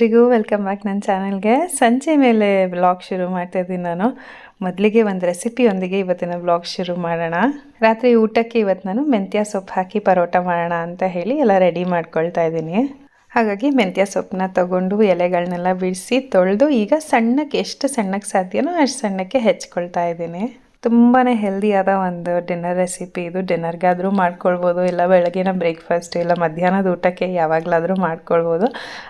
ಎಲ್ರಿಗೂ welcome back ನನ್ನ ಚಾನಲ್ಗೆ. ಸಂಜೆ ಮೇಲೆ ಬ್ಲಾಗ್ ಶುರು ಮಾಡ್ತಾ ಇದ್ದೀನಿ ನಾನು. ಮೊದಲಿಗೆ ಒಂದು ರೆಸಿಪಿಯೊಂದಿಗೆ ಇವತ್ತಿನ ಬ್ಲಾಗ್ ಶುರು ಮಾಡೋಣ. ರಾತ್ರಿ ಊಟಕ್ಕೆ ಇವತ್ತು ನಾನು ಮೆಂತ್ಯ ಸೊಪ್ಪು ಹಾಕಿ ಪರೋಟ ಮಾಡೋಣ ಅಂತ ಹೇಳಿ ಎಲ್ಲ ರೆಡಿ ಮಾಡ್ಕೊಳ್ತಾ ಇದ್ದೀನಿ. ಹಾಗಾಗಿ ಮೆಂತ್ಯ ಸೊಪ್ಪನ್ನ ತಗೊಂಡು ಎಲೆಗಳನ್ನೆಲ್ಲ ಬಿಡಿಸಿ ತೊಳೆದು ಈಗ ಸಣ್ಣಕ್ಕೆ ಎಷ್ಟು ಸಣ್ಣಕ್ಕೆ ಸಾಧ್ಯನೋ ಅಷ್ಟು ಸಣ್ಣಕ್ಕೆ ಹೆಚ್ಕೊಳ್ತಾ ಇದ್ದೀನಿ. ತುಂಬಾ ಹೆಲ್ದಿಯಾದ ಒಂದು ಡಿನ್ನರ್ ರೆಸಿಪಿ ಇದು. ಡಿನ್ನರ್ಗಾದರೂ ಮಾಡ್ಕೊಳ್ಬೋದು, ಇಲ್ಲ ಬೆಳಗಿನ ಬ್ರೇಕ್ಫಾಸ್ಟ್ ಇಲ್ಲ ಮಧ್ಯಾಹ್ನದ ಊಟಕ್ಕೆ ಯಾವಾಗಲಾದರೂ ಮಾಡ್ಕೊಳ್ಬೋದು.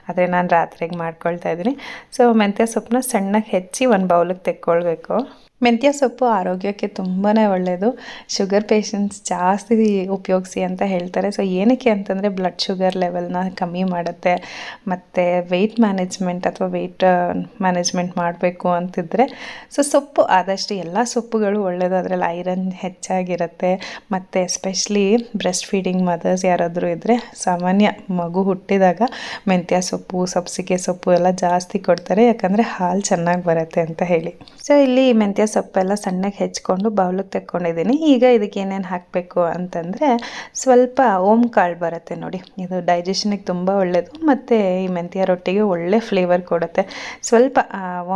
ಆದರೆ ನಾನು ರಾತ್ರಿಗೆ ಮಾಡ್ಕೊಳ್ತಾ ಇದ್ದೀನಿ. ಸೊ ಮೆಂತ್ಯ ಸೊಪ್ಪನ್ನ ಸಣ್ಣಗೆ ಹೆಚ್ಚಿ ಒಂದು ಬೌಲಿಗೆ ತೆಕ್ಕೊಳ್ಬೇಕು. ಮೆಂತ್ಯ ಸೊಪ್ಪು ಆರೋಗ್ಯಕ್ಕೆ ತುಂಬಾ ಒಳ್ಳೆಯದು ಶುಗರ್ ಪೇಷಂಟ್ಸ್ ಜಾಸ್ತಿ ಉಪಯೋಗಿಸಿ ಅಂತ ಹೇಳ್ತಾರೆ. ಸೊ ಏನಕ್ಕೆ ಅಂತಂದರೆ ಬ್ಲಡ್ ಶುಗರ್ ಲೆವೆಲ್ನ ಕಮ್ಮಿ ಮಾಡುತ್ತೆ. ಮತ್ತು ವೆಯ್ಟ್ ಮ್ಯಾನೇಜ್ಮೆಂಟ್ ಅಥವಾ ವೆಯ್ಟ್ ಮ್ಯಾನೇಜ್ಮೆಂಟ್ ಮಾಡಬೇಕು ಅಂತಿದ್ರೆ ಸೊ ಸೊಪ್ಪು ಆದಷ್ಟು ಎಲ್ಲ ಸೊಪ್ಪುಗಳು ಒಳ್ಳೆಯದು ಅದರಲ್ಲಿ ಐರನ್ ಹೆಚ್ಚಾಗಿರುತ್ತೆ. ಮತ್ತು ಎಸ್ಪೆಷಲಿ ಬ್ರೆಸ್ಟ್ ಫೀಡಿಂಗ್ ಮದರ್ಸ್ ಯಾರಾದರೂ ಇದ್ದರೆ ಸಾಮಾನ್ಯ ಮಗು ಹುಟ್ಟಿದಾಗ ಮೆಂತ್ಯ ಸೊಪ್ಪು, ಸಬ್ಸಿಗೆ ಸೊಪ್ಪು ಎಲ್ಲ ಜಾಸ್ತಿ ಕೊಡ್ತಾರೆ. ಯಾಕಂದರೆ ಹಾಲು ಚೆನ್ನಾಗಿ ಬರುತ್ತೆ ಅಂತ ಹೇಳಿ. ಸೊ ಇಲ್ಲಿ ಮೆಂತ್ಯ ಸೊಪ್ಪೆಲ್ಲ ಸಣ್ಣಗೆ ಹೆಚ್ಕೊಂಡು ಬೌಲಿಗೆ ತೆಕ್ಕೊಂಡಿದ್ದೀನಿ. ಈಗ ಇದಕ್ಕೆ ಏನೇನು ಹಾಕಬೇಕು ಅಂತಂದರೆ ಸ್ವಲ್ಪ ಓಮ್ ಕಾಳು ಬರುತ್ತೆ ನೋಡಿ. ಇದು ಡೈಜೆಷನಿಗೆ ತುಂಬ ಒಳ್ಳೆಯದು ಮತ್ತು ಈ ಮೆಂತ್ಯ ರೊಟ್ಟಿಗೆ ಒಳ್ಳೆ ಫ್ಲೇವರ್ ಕೊಡುತ್ತೆ. ಸ್ವಲ್ಪ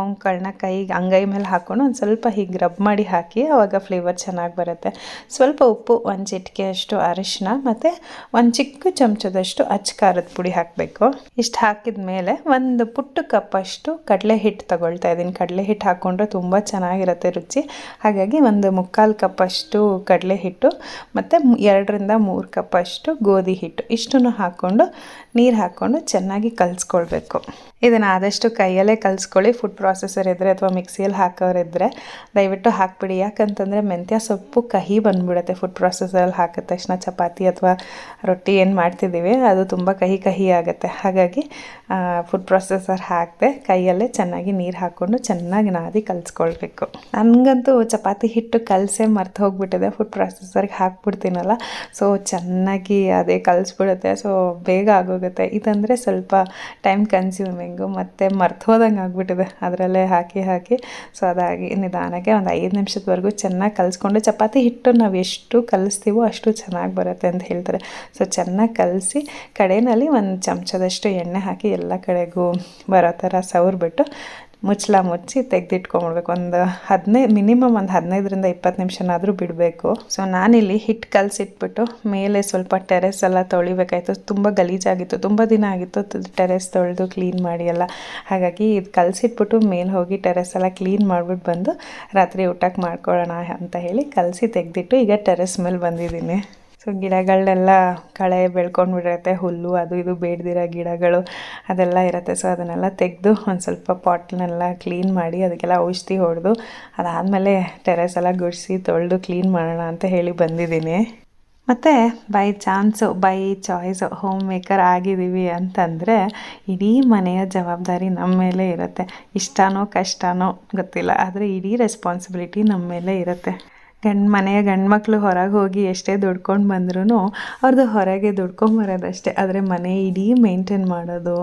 ಓಮ್ ಕಾಳನ್ನ ಕೈಗೆ ಅಂಗೈ ಮೇಲೆ ಹಾಕ್ಕೊಂಡು ಒಂದು ಸ್ವಲ್ಪ ಹೀಗೆ ರಬ್ ಮಾಡಿ ಹಾಕಿ ಆವಾಗ ಫ್ಲೇವರ್ ಚೆನ್ನಾಗಿ ಬರುತ್ತೆ. ಸ್ವಲ್ಪ ಉಪ್ಪು, ಒಂದು ಚಿಟಿಕೆಯಷ್ಟು ಅರಿಶಿನ ಮತ್ತು ಒಂದು ಚಿಕ್ಕ ಚಮಚದಷ್ಟು ಅಚ್ಚ ಖಾರದ ಪುಡಿ ಹಾಕಬೇಕು. ಇಷ್ಟು ಹಾಕಿದ ಮೇಲೆ ಒಂದು ಪುಟ್ಟು ಕಪ್ಪಷ್ಟು ಕಡಲೆ ಹಿಟ್ಟು ತಗೊಳ್ತಾ ಇದ್ದೀನಿ. ಕಡಲೆ ಹಿಟ್ಟು ಹಾಕ್ಕೊಂಡ್ರೆ ತುಂಬ ಚೆನ್ನಾಗಿರುತ್ತೆ. ರುಚಿ. ಹಾಗಾಗಿ ಒಂದು ಮುಕ್ಕಾಲು ಕಪ್ಪಷ್ಟು ಕಡಲೆ ಹಿಟ್ಟು, ಮತ್ತು ಎರಡರಿಂದ ಮೂರು ಕಪ್ಪಷ್ಟು ಗೋಧಿ ಹಿಟ್ಟು. ಇಷ್ಟನ್ನು ಹಾಕ್ಕೊಂಡು ನೀರು ಹಾಕ್ಕೊಂಡು ಚೆನ್ನಾಗಿ ಕಲಿಸ್ಕೊಳ್ಬೇಕು. ಇದನ್ನು ಆದಷ್ಟು ಕೈಯಲ್ಲೇ ಕಲಿಸ್ಕೊಳ್ಳಿ. ಫುಡ್ ಪ್ರಾಸೆಸರ್ ಇದ್ದರೆ ಅಥವಾ ಮಿಕ್ಸಿಯಲ್ಲಿ ಹಾಕೋರಿದ್ದರೆ ದಯವಿಟ್ಟು ಹಾಕ್ಬಿಡಿ. ಯಾಕಂತಂದರೆ ಮೆಂತ್ಯ ಸೊಪ್ಪು ಕಹಿ ಬಂದುಬಿಡುತ್ತೆ. ಫುಡ್ ಪ್ರಾಸೆಸರಲ್ಲಿ ಹಾಕಿದ ತಕ್ಷಣ ಚಪಾತಿ ಅಥವಾ ರೊಟ್ಟಿ ಏನು ಮಾಡ್ತಿದ್ದೀವಿ, ಅದು ತುಂಬ ಕಹಿ ಕಹಿ ಆಗುತ್ತೆ. ಹಾಗಾಗಿ ಫುಡ್ ಪ್ರೊಸೆಸರ್ ಹಾಕಿದೆ ಕೈಯಲ್ಲೇ ಚೆನ್ನಾಗಿ ನೀರು ಹಾಕ್ಕೊಂಡು ಚೆನ್ನಾಗಿ ನಾದಿ ಕಲಿಸ್ಕೊಳ್ಬೇಕು. ನನಗಂತೂ ಚಪಾತಿ ಹಿಟ್ಟು ಕಲಸೇ ಮರ್ತು ಹೋಗ್ಬಿಟ್ಟಿದೆ. ಫುಡ್ ಪ್ರೊಸೆಸರ್ಗೆ ಹಾಕ್ಬಿಡ್ತೀನಲ್ಲ ಸೊ ಚೆನ್ನಾಗಿ ಅದೇ ಕಲಿಸ್ಬಿಡುತ್ತೆ. ಸೊ ಬೇಗ ಆಗೋಗುತ್ತೆ. ಇದಂದರೆ ಸ್ವಲ್ಪ ಟೈಮ್ ಕನ್ಸ್ಯೂಮಿಂಗು ಮತ್ತು ಮರ್ತು ಹೋದಂಗೆ ಆಗಿಬಿಟ್ಟಿದೆ. ಅದರಲ್ಲೇ ಹಾಕಿ ಹಾಕಿ. ಸೊ ಅದಾಗಿ ನಿಧಾನಕ್ಕೆ ಒಂದು ಐದು ನಿಮಿಷದವರೆಗೂ ಚೆನ್ನಾಗಿ ಕಲಿಸ್ಕೊಂಡು ಚಪಾತಿ ಹಿಟ್ಟು ನಾವು ಎಷ್ಟು ಕಲಿಸ್ತೀವೋ ಅಷ್ಟು ಚೆನ್ನಾಗಿ ಬರುತ್ತೆ ಅಂತ ಹೇಳ್ತಾರೆ. ಸೊ ಚೆನ್ನಾಗಿ ಕಲಿಸಿ ಕಡೆಯಲ್ಲಿ ಒಂದು ಚಮಚದಷ್ಟು ಎಣ್ಣೆ ಹಾಕಿ ಎಲ್ಲ ಕಡೆಗೂ ಬರೋ ಥರ ಸವರ್ಬಿಟ್ಟು ಮುಚ್ಚಳ ಮುಚ್ಚಿ ತೆಗೆದಿಟ್ಕೊಂಬಿಡ್ಬೇಕು. ಒಂದು ಹದಿನೈದು ಮಿನಿಮಮ್ ಒಂದು ಹದಿನೈದರಿಂದ ಇಪ್ಪತ್ತು ನಿಮಿಷನಾದರೂ ಬಿಡಬೇಕು. ಸೊ ನಾನಿಲ್ಲಿ ಹಿಟ್ಟು ಕಲಸಿಟ್ಬಿಟ್ಟು ಮೇಲೆ ಸ್ವಲ್ಪ ಟೆರೆಸ್ ಎಲ್ಲ ತೊಳಿಬೇಕಾಯ್ತು. ತುಂಬ ಗಲೀಜಾಗಿತ್ತು. ತುಂಬ ದಿನ ಆಗಿತ್ತು ಟೆರೆಸ್ ತೊಳೆದು ಕ್ಲೀನ್ ಮಾಡಿ ಎಲ್ಲ. ಹಾಗಾಗಿ ಇದು ಕಲಸಿಟ್ಬಿಟ್ಟು ಮೇಲೆ ಹೋಗಿ ಟೆರೆಸ್ ಎಲ್ಲ ಕ್ಲೀನ್ ಮಾಡಿಬಿಟ್ಟು ಬಂದು ರಾತ್ರಿ ಊಟಕ್ಕೆ ಮಾಡ್ಕೊಳ್ಳೋಣ ಅಂತ ಹೇಳಿ ಕಲಸಿ ತೆಗೆದಿಟ್ಟು ಈಗ ಟೆರೆಸ್ ಮೇಲೆ ಬಂದಿದ್ದೀನಿ. ಸೊ ಗಿಡಗಳನ್ನೆಲ್ಲ ಕಳೆ ಬೆಳ್ಕೊಂಡು ಬಿಡಿರುತ್ತೆ ಹುಲ್ಲು ಅದು ಇದು ಬೇಡದಿರೋ ಗಿಡಗಳು ಅದೆಲ್ಲ ಇರುತ್ತೆ. ಸೊ ಅದನ್ನೆಲ್ಲ ತೆಗೆದು ಒಂದು ಸ್ವಲ್ಪ ಪಾಟ್ನೆಲ್ಲ ಕ್ಲೀನ್ ಮಾಡಿ ಅದಕ್ಕೆಲ್ಲ ಔಷಧಿ ಹೊಡೆದು ಅದಾದಮೇಲೆ ಟೆರೆಸ್ ಎಲ್ಲ ಗುಡಿಸಿ ತೊಳೆದು ಕ್ಲೀನ್ ಮಾಡೋಣ ಅಂತ ಹೇಳಿ ಬಂದಿದ್ದೀನಿ. ಮತ್ತು by chance, by choice, homemaker ಆಗಿದ್ದೀವಿ ಅಂತಂದರೆ ಇಡೀ ಮನೆಯ ಜವಾಬ್ದಾರಿ ನಮ್ಮ ಮೇಲೆ ಇರುತ್ತೆ. ಇಷ್ಟನೋ ಕಷ್ಟನೋ ಗೊತ್ತಿಲ್ಲ, ಆದರೆ ಇಡೀ ರೆಸ್ಪಾನ್ಸಿಬಿಲಿಟಿ ನಮ್ಮ ಮೇಲೆ ಇರುತ್ತೆ. ಗಂಡು ಮನೆಯ ಗಂಡು ಮಕ್ಕಳು ಹೊರಗೆ ಹೋಗಿ ಎಷ್ಟೇ ದುಡ್ಕೊಂಡು ಬಂದ್ರೂ ಅವ್ರದ್ದು ಹೊರಗೆ ದುಡ್ಕೊಂಬರೋದಷ್ಟೇ ಆದರೆ ಮನೆ ಇಡೀ ಮೇಂಟೈನ್ ಮಾಡೋದು